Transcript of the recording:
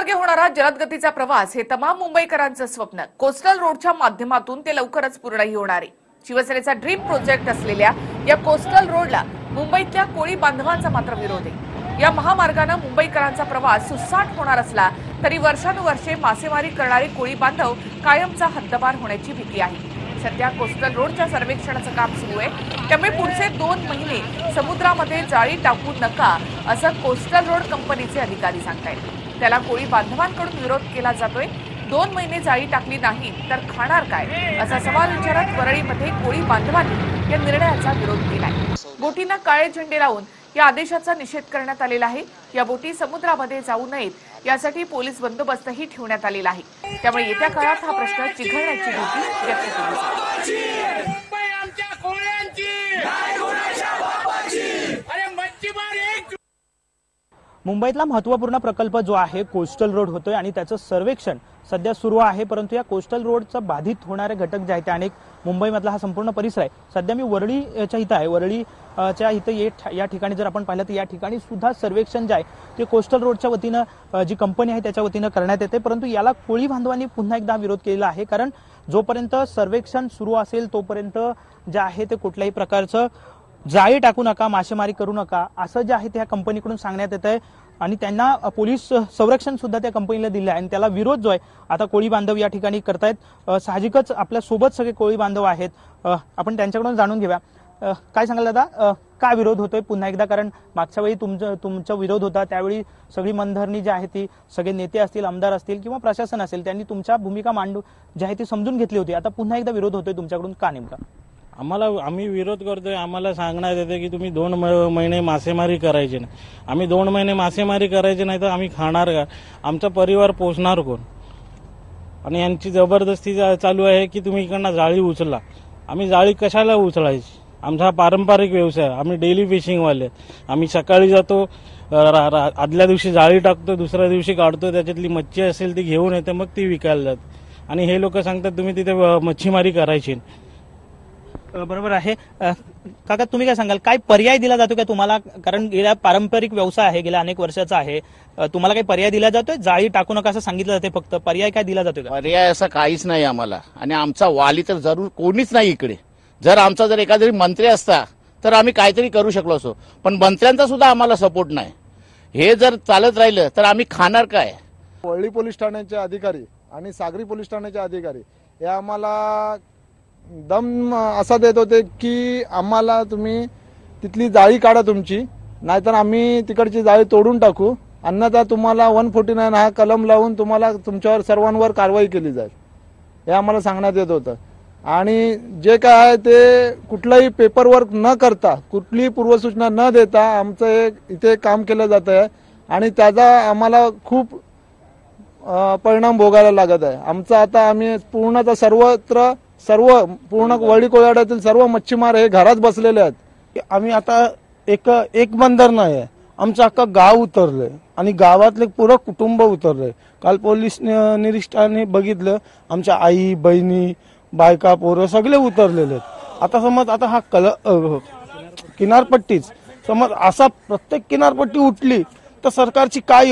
महामार्गे होणारा जलदगतीचा प्रवास हे तमाम मुंबईकरांचं स्वप्न. कोस्टल रोडच्या माध्यमातून ते लवकरच पूर्णही होणार. आहे शिवसेनेचा ड्रीम प्रोजेक्ट असलेल्या या कोस्टल रोडला मुंबईतल्या कोळी बांधवांचा मात्र विरोध आहे. या महामार्गानं मुंबईकरांचा प्रवास सुसाट होणार असला तरी वर्षानुवर्षे मासेमारी करणारे कोळी बांधव कायमचा हद्दपार होण्याची भीती आहे. सध्या कोस्टल रोडच्या सर्वेक्षणाचं काम सुरू आहे. त्यामुळे पुढचे दोन महिने समुद्रामध्ये जाळी टाकू नका असं कोस्टल रोड कंपनीचे अधिकारी सांगतायत. त्याला कोळी बांधवांकडून विरोध केला जातोय. दोन महिने जाळी टाकली नाही तर खाणार काय? असा सवाल विचारत वरळीमध्ये कोळी बांधवांनी या निर्णयाचा विरोध केलाय. बोटींना काळे झेंडे लावून या आदेशाचा निषेध करण्यात आलेला आहे. या बोटी समुद्रामध्ये जाऊ नयेत यासाठी पोलीस बंदोबस्तही ठेवण्यात आलेला आहे. त्यामुळे येत्या काळात हा प्रश्न चिघळण्याची भीती व्यक्त केली जाते मुंबई आमच्या कोळ्यांची अरे मच्छीमार एक मुंबईतला महत्त्वपूर्ण प्रकल्प जो आहे कोस्टल रोड होतोय आणि त्याचं सर्वेक्षण सध्या सुरू आहे परंतु या कोस्टल रोडचा बाधित होणारे घटक जे आहेत ते अनेक मुंबईमधला हा संपूर्ण परिसर आहे. सध्या मी वरळीच्या इथं आहे. वरळीच्या इथं ये या ठिकाणी जर आपण पाहिलं तर या ठिकाणी सुद्धा सर्वेक्षण जे आहे ते कोस्टल रोडच्या वतीनं जी कंपनी आहे त्याच्या वतीनं करण्यात येते. परंतु याला कोळी बांधवांनी पुन्हा एकदा विरोध केलेला आहे कारण जोपर्यंत सर्वेक्षण सुरू असेल तोपर्यंत जे आहे ते कुठल्याही प्रकारचं जाळी टाकू नका मासेमारी करू नका असं जे आहे त्या कंपनीकडून सांगण्यात येत आहे आणि त्यांना पोलीस संरक्षण सुद्धा त्या कंपनीला दिलं आहे आणि त्याला विरोध जो आहे आता कोळी बांधव या ठिकाणी करतायत. साहजिकच आपल्यासोबत सगळे कोळी बांधव आहेत. आपण त्यांच्याकडून जाणून घेऊया. काय सांगाल दादा? काय का विरोध होतोय? पुन्हा एकदा कारण मागच्या वेळी तुमचं तुमचा विरोध होता. त्यावेळी सगळी मनधरणी जी आहे ती सगळे नेते असतील आमदार असतील किंवा प्रशासन असेल त्यांनी तुमच्या भूमिका मांडू जी आहे ती समजून घेतली होती. आता पुन्हा एकदा विरोध होतोय तुमच्याकडून. का नेमका? आम्हाला आम्ही विरोध करतोय आम्हाला सांगण्यात येते की तुम्ही दोन म- महिने मासेमारी करायची नाही. आम्ही दोन महिने मासेमारी करायची नाही तर आम्ही खाणार का? आमचा परिवार पोचणार कोण? आणि यांची जबरदस्ती चालू आहे की तुम्ही इकडनं जाळी उचला. आम्ही जाळी कशाला उचलायची? आमचा हा पारंपरिक व्यवसाय आम्ही डेली फिशिंगवाले आम्ही सकाळी जातो रा- आदल्या दिवशी जाळी टाकतो दुसऱ्या दिवशी काढतो त्याच्यातली मच्छी असेल ती घेऊन येते मग ती विकायला जाते. आणि हे लोक सांगतात तुम्ही तिथे मच्छीमारी करायची नाही. बरोबर आहे. काका तुम्ही काय सांगाल? काय पर्याय दिला जातो का तुम्हाला? कारण गेल्या पारंपरिक व्यवसाय आहे गेल्या अनेक वर्षाचा आहे. तुम्हाला काही पर्याय दिला जातोय? जाळी टाकू नका असं सांगितलं जाते फक्त. पर्याय काय दिला जातोय पर्याय असा काहीच नाही आम्हाला. आणि आमचा वाली तर जरूर कोणीच नाही इकडे. जर आमचा जर एखादा मंत्री असता तर आम्ही काहीतरी करू शकलो असो. पण मंत्र्यांचा सुद्धा आम्हाला सपोर्ट नाही. हे जर चालत राहिलं तर आम्ही खाणार काय? वरळी पोलीस ठाण्याचे अधिकारी आणि सागरी पोलीस ठाण्याचे अधिकारी हे आम्हाला दम असा देत होते की आम्हाला तुम्ही तिथली जाळी काढा तुमची नाहीतर आम्ही तिकडची जाळी तोडून टाकू. अन्यथा तुम्हाला वन फोर्टी नाईन हा कलम लावून तुम्हाला तुमच्यावर सर्वांवर कारवाई केली जाईल. हे आम्हाला सांगण्यात येत होतं. आणि जे काय आहे ते कुठलाही पेपरवर्क न करता कुठलीही पूर्वसूचना न देता आमचं एक इथे काम केलं जात आहे. आणि त्याचा आम्हाला खूप परिणाम भोगायला लागत आहे. आमचं आता आम्ही पूर्णतः सर्वत्र सर्व पूर्ण वळी कोलाड्यातील सर्व मच्छीमार हे घरात बसलेले आहेत. आम्ही आता एक एक बंदर नाही आहे आमचं अख्खं गाव उतरलंय. आणि गावातले पुरं कुटुंब उतरलंय. काल पोलीस निरीक्षकांनी बघितलं आमच्या आई बहिणी बायका पोरं सगळे उतरलेले आहेत. आता समज आता हा कल हो, किनारपट्टीच. समज असा प्रत्येक किनारपट्टी उठली तर सरकारची काय